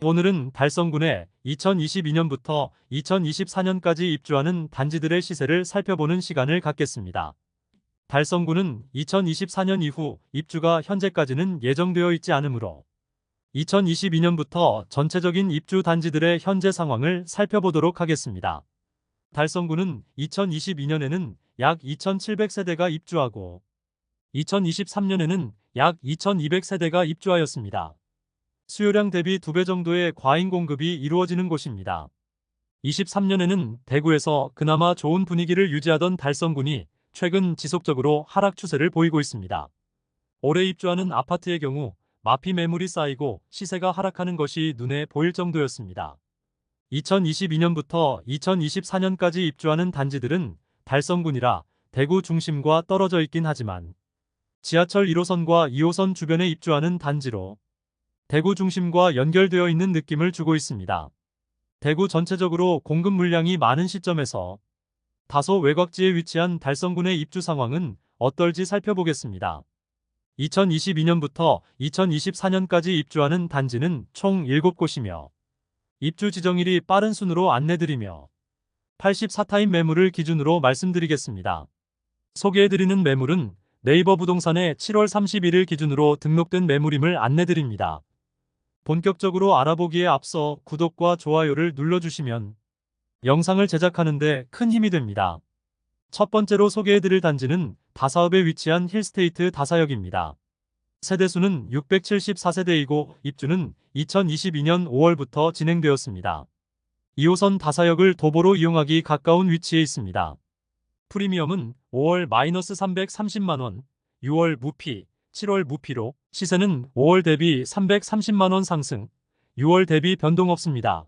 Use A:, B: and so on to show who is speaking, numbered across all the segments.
A: 오늘은 달성군에 2022년부터 2024년까지 입주하는 단지들의 시세를 살펴보는 시간을 갖겠습니다. 달성군은 2024년 이후 입주가 현재까지는 예정되어 있지 않으므로 2022년부터 전체적인 입주 단지들의 현재 상황을 살펴보도록 하겠습니다. 달성군은 2022년에는 약 2,700세대가 입주하고 2023년에는 약 2,200세대가 입주하였습니다. 수요량 대비 2배 정도의 과잉 공급이 이루어지는 곳입니다. 23년에는 대구에서 그나마 좋은 분위기를 유지하던 달성군이 최근 지속적으로 하락 추세를 보이고 있습니다. 올해 입주하는 아파트의 경우 마피 매물이 쌓이고 시세가 하락하는 것이 눈에 보일 정도였습니다. 2022년부터 2024년까지 입주하는 단지들은 달성군이라 대구 중심과 떨어져 있긴 하지만 지하철 1호선과 2호선 주변에 입주하는 단지로 대구 중심과 연결되어 있는 느낌을 주고 있습니다. 대구 전체적으로 공급 물량이 많은 시점에서 다소 외곽지에 위치한 달성군의 입주 상황은 어떨지 살펴보겠습니다. 2022년부터 2024년까지 입주하는 단지는 총 7곳이며 입주 지정일이 빠른 순으로 안내드리며 84타임 매물을 기준으로 말씀드리겠습니다. 소개해드리는 매물은 네이버 부동산에 7월 31일 기준으로 등록된 매물임을 안내드립니다. 본격적으로 알아보기에 앞서 구독과 좋아요를 눌러주시면 영상을 제작하는데 큰 힘이 됩니다. 첫 번째로 소개해드릴 단지는 다사읍에 위치한 힐스테이트 다사역입니다. 세대수는 674세대이고 입주는 2022년 5월부터 진행되었습니다. 2호선 다사역을 도보로 이용하기 가까운 위치에 있습니다. 프리미엄은 5월 마이너스 330만원, 6월 무피, 7월 무피로 시세는 5월 대비 330만원 상승, 6월 대비 변동 없습니다.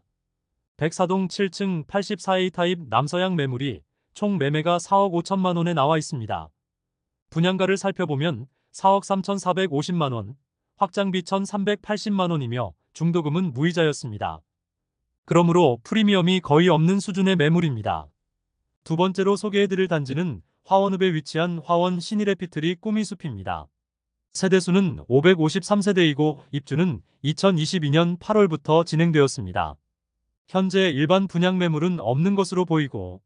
A: 백사동 7층 84A 타입 남서양 매물이 총 매매가 4억 5천만 원에 나와 있습니다. 분양가를 살펴보면 4억 3,450만 원, 확장비 1,380만 원이며 중도금은 무이자였습니다. 그러므로 프리미엄이 거의 없는 수준의 매물입니다. 두 번째로 소개해드릴 단지는 화원읍에 위치한 화원 신일에피트리 꾸미숲입니다. 세대수는 553세대이고 입주는 2022년 8월부터 진행되었습니다. 현재 일반 분양 매물은 없는 것으로 보이고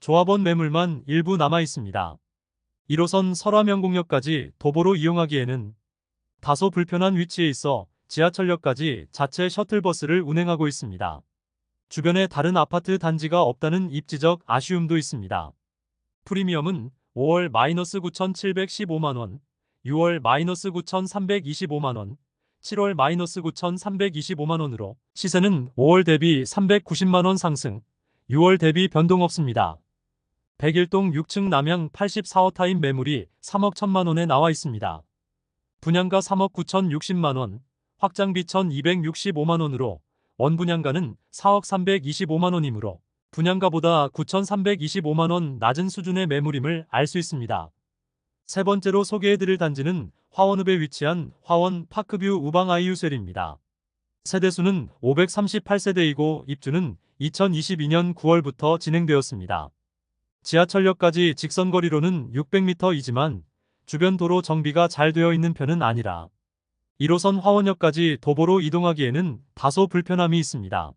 A: 조합원 매물만 일부 남아 있습니다. 1호선 설화명공역까지 도보로 이용하기에는 다소 불편한 위치에 있어 지하철역까지 자체 셔틀버스를 운행하고 있습니다. 주변에 다른 아파트 단지가 없다는 입지적 아쉬움도 있습니다. 프리미엄은 5월 마이너스 9,715만원, 6월 마이너스 9,325만원, 7월 마이너스 9,325만원으로 시세는 5월 대비 390만원 상승, 6월 대비 변동 없습니다. 101동 6층 남양 84호 타임 매물이 3억 1천만원에 나와 있습니다. 분양가 3억 9,060만원, 확장비 1,265만원으로 원분양가는 4억 325만원이므로 분양가보다 9,325만원 낮은 수준의 매물임을 알 수 있습니다. 세 번째로 소개해드릴 단지는 화원읍에 위치한 화원 파크뷰 우방 아이유셀입니다. 세대수는 538세대이고 입주는 2022년 9월부터 진행되었습니다. 지하철역까지 직선거리로는 600m이지만 주변 도로 정비가 잘 되어 있는 편은 아니라 1호선 화원역까지 도보로 이동하기에는 다소 불편함이 있습니다.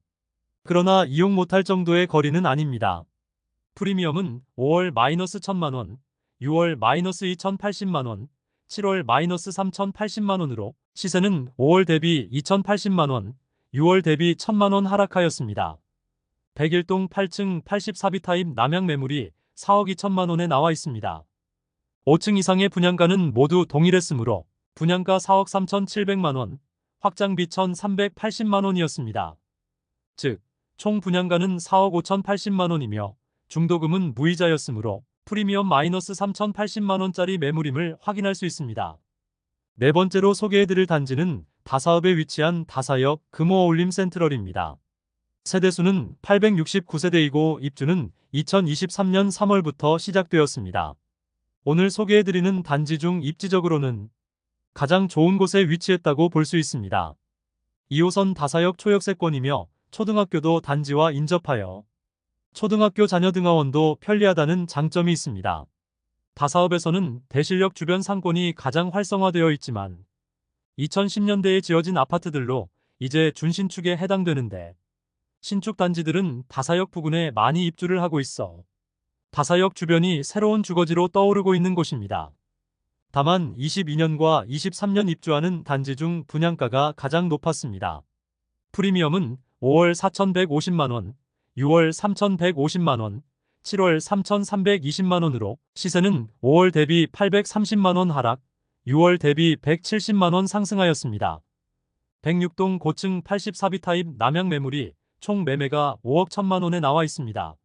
A: 그러나 이용 못할 정도의 거리는 아닙니다. 프리미엄은 5월 마이너스 1000만원, 6월 마이너스 2080만원, 7월 마이너스 3080만원으로 시세는 5월 대비 2080만원, 6월 대비 1000만원 하락하였습니다. 101동 8층 84비 타입 남양 매물이 4억 2천만원에 나와 있습니다. 5층 이상의 분양가는 모두 동일했으므로 분양가 4억 3,700만원, 확장비 1,380만원이었습니다. 즉, 총 분양가는 4억 5,080만원이며 중도금은 무이자였으므로 프리미엄 마이너스 3,080만원짜리 매물임을 확인할 수 있습니다. 네 번째로 소개해드릴 단지는 다사읍에 위치한 다사역 금호어울림 센트럴입니다. 세대수는 869세대이고 입주는 2023년 3월부터 시작되었습니다. 오늘 소개해드리는 단지 중 입지적으로는 가장 좋은 곳에 위치했다고 볼 수 있습니다. 2호선 다사역 초역세권이며 초등학교도 단지와 인접하여 초등학교 자녀 등하원도 편리하다는 장점이 있습니다. 다사업에서는 대실역 주변 상권이 가장 활성화되어 있지만 2010년대에 지어진 아파트들로 이제 준신축에 해당되는데 신축 단지들은 다사역 부근에 많이 입주를 하고 있어 다사역 주변이 새로운 주거지로 떠오르고 있는 곳입니다. 다만 22년과 23년 입주하는 단지 중 분양가가 가장 높았습니다. 프리미엄은 5월 4,150만원, 6월 3,150만원, 7월 3,320만원으로 시세는 5월 대비 830만원 하락, 6월 대비 170만원 상승하였습니다. 106동 고층 84비 타입 남양 매물이 총 매매가 5억 1천만원에 나와 있습니다.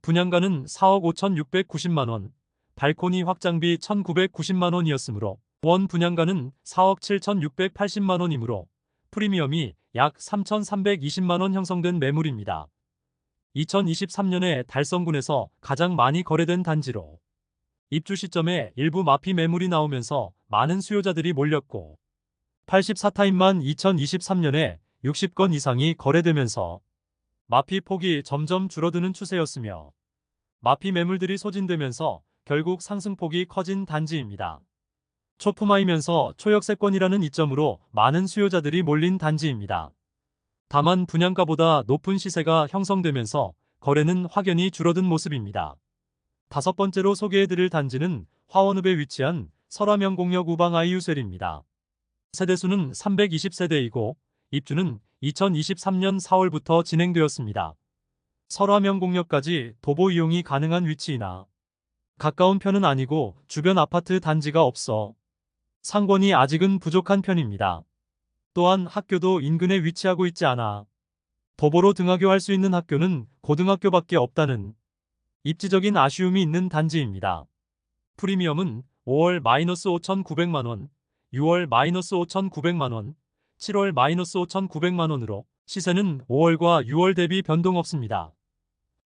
A: 분양가는 4억 5,690만원, 발코니 확장비 1,990만원이었으므로 원 분양가는 4억 7,680만원이므로 프리미엄이 약 3,320만원 형성된 매물입니다. 2023년에 달성군에서 가장 많이 거래된 단지로 입주 시점에 일부 마피 매물이 나오면서 많은 수요자들이 몰렸고 84타임만 2023년에 60건 이상이 거래되면서 마피 폭이 점점 줄어드는 추세였으며 마피 매물들이 소진되면서 결국 상승폭이 커진 단지입니다. 초품화이면서 초역세권이라는 이점으로 많은 수요자들이 몰린 단지입니다. 다만 분양가보다 높은 시세가 형성되면서 거래는 확연히 줄어든 모습입니다. 다섯 번째로 소개해드릴 단지는 화원읍에 위치한 설화명공역 우방 아이유셀입니다. 세대수는 320세대이고 입주는 2023년 4월부터 진행되었습니다. 설화명공역까지 도보 이용이 가능한 위치이나 가까운 편은 아니고 주변 아파트 단지가 없어 상권이 아직은 부족한 편입니다. 또한 학교도 인근에 위치하고 있지 않아 도보로 등하교할 수 있는 학교는 고등학교밖에 없다는 입지적인 아쉬움이 있는 단지입니다. 프리미엄은 5월 마이너스 5,900만원, 6월 마이너스 5,900만원, 7월 마이너스 5,900만원으로 시세는 5월과 6월 대비 변동 없습니다.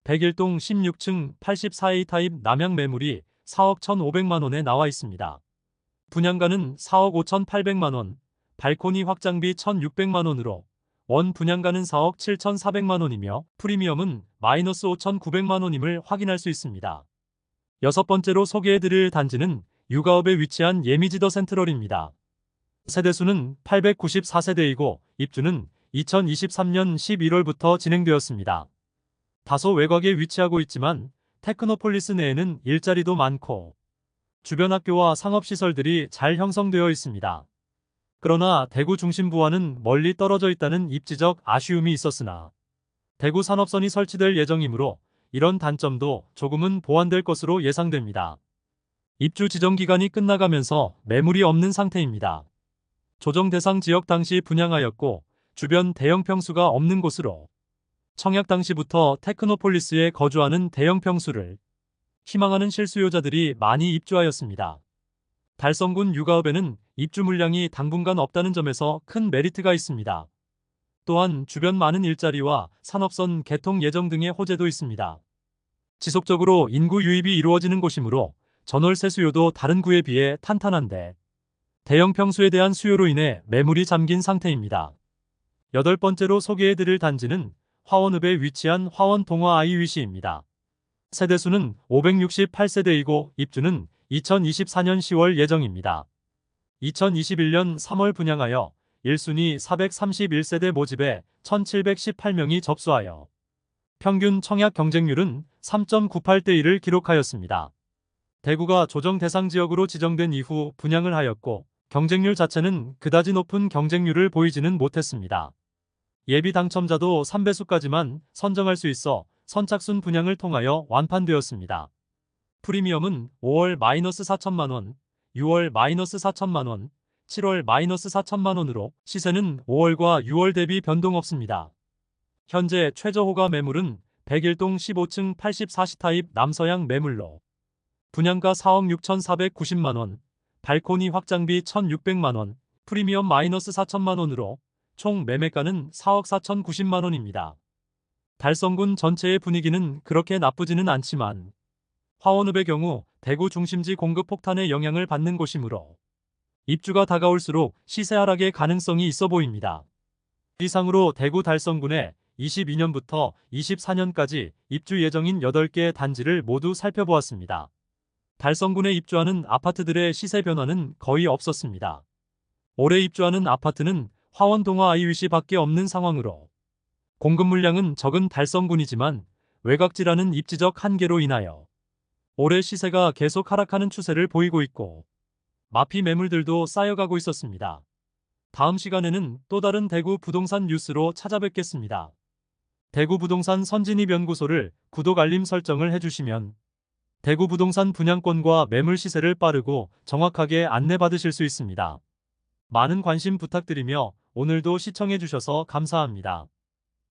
A: 101동 16층 84A 타입 남양 매물이 4억 1,500만원에 나와 있습니다. 분양가는 4억 5,800만원, 발코니 확장비 1,600만원으로 원 분양가는 4억 7,400만원이며 프리미엄은 마이너스 5,900만원임을 확인할 수 있습니다. 여섯 번째로 소개해드릴 단지는 육아읍에 위치한 예미지더 센트럴입니다. 세대수는 894세대이고 입주는 2023년 11월부터 진행되었습니다. 다소 외곽에 위치하고 있지만 테크노폴리스 내에는 일자리도 많고 주변 학교와 상업시설들이 잘 형성되어 있습니다. 그러나 대구 중심부와는 멀리 떨어져 있다는 입지적 아쉬움이 있었으나 대구 산업선이 설치될 예정이므로 이런 단점도 조금은 보완될 것으로 예상됩니다. 입주 지정 기간이 끝나가면서 매물이 없는 상태입니다. 조정 대상 지역 당시 분양하였고 주변 대형 평수가 없는 곳으로 청약 당시부터 테크노폴리스에 거주하는 대형 평수를 희망하는 실수요자들이 많이 입주하였습니다. 달성군 육아읍에는 입주 물량이 당분간 없다는 점에서 큰 메리트가 있습니다. 또한 주변 많은 일자리와 산업선 개통 예정 등의 호재도 있습니다. 지속적으로 인구 유입이 이루어지는 곳이므로 전월세 수요도 다른 구에 비해 탄탄한데 대형 평수에 대한 수요로 인해 매물이 잠긴 상태입니다. 여덟 번째로 소개해드릴 단지는 화원읍에 위치한 화원 동화 아이위시입니다. 세대수는 568세대이고 입주는 2024년 10월 예정입니다. 2021년 3월 분양하여 1순위 431세대 모집에 1718명이 접수하여 평균 청약 경쟁률은 3.98대 1을 기록하였습니다. 대구가 조정 대상 지역으로 지정된 이후 분양을 하였고 경쟁률 자체는 그다지 높은 경쟁률을 보이지는 못했습니다. 예비 당첨자도 3배수까지만 선정할 수 있어 선착순 분양을 통하여 완판되었습니다. 프리미엄은 5월 마이너스 4천만원, 6월 마이너스 4천만원, 7월 마이너스 4천만원으로 시세는 5월과 6월 대비 변동 없습니다. 현재 최저 호가 매물은 101동 15층 84시 타입 남서양 매물로 분양가 4억 6,490만원, 발코니 확장비 1,600만원, 프리미엄 마이너스 4천만원으로 총 매매가는 4억 4,090만원입니다. 달성군 전체의 분위기는 그렇게 나쁘지는 않지만 화원읍의 경우 대구 중심지 공급 폭탄의 영향을 받는 곳이므로 입주가 다가올수록 시세 하락의 가능성이 있어 보입니다. 이상으로 대구 달성군에 22년부터 24년까지 입주 예정인 8개 단지를 모두 살펴보았습니다. 달성군에 입주하는 아파트들의 시세 변화는 거의 없었습니다. 올해 입주하는 아파트는 화원동화 아이윗이 밖에 없는 상황으로 공급 물량은 적은 달성군이지만 외곽지라는 입지적 한계로 인하여 올해 시세가 계속 하락하는 추세를 보이고 있고 마피 매물들도 쌓여가고 있었습니다. 다음 시간에는 또 다른 대구 부동산 뉴스로 찾아뵙겠습니다. 대구 부동산 선진입 연구소를 구독 알림 설정을 해주시면 대구 부동산 분양권과 매물 시세를 빠르고 정확하게 안내받으실 수 있습니다. 많은 관심 부탁드리며 오늘도 시청해주셔서 감사합니다.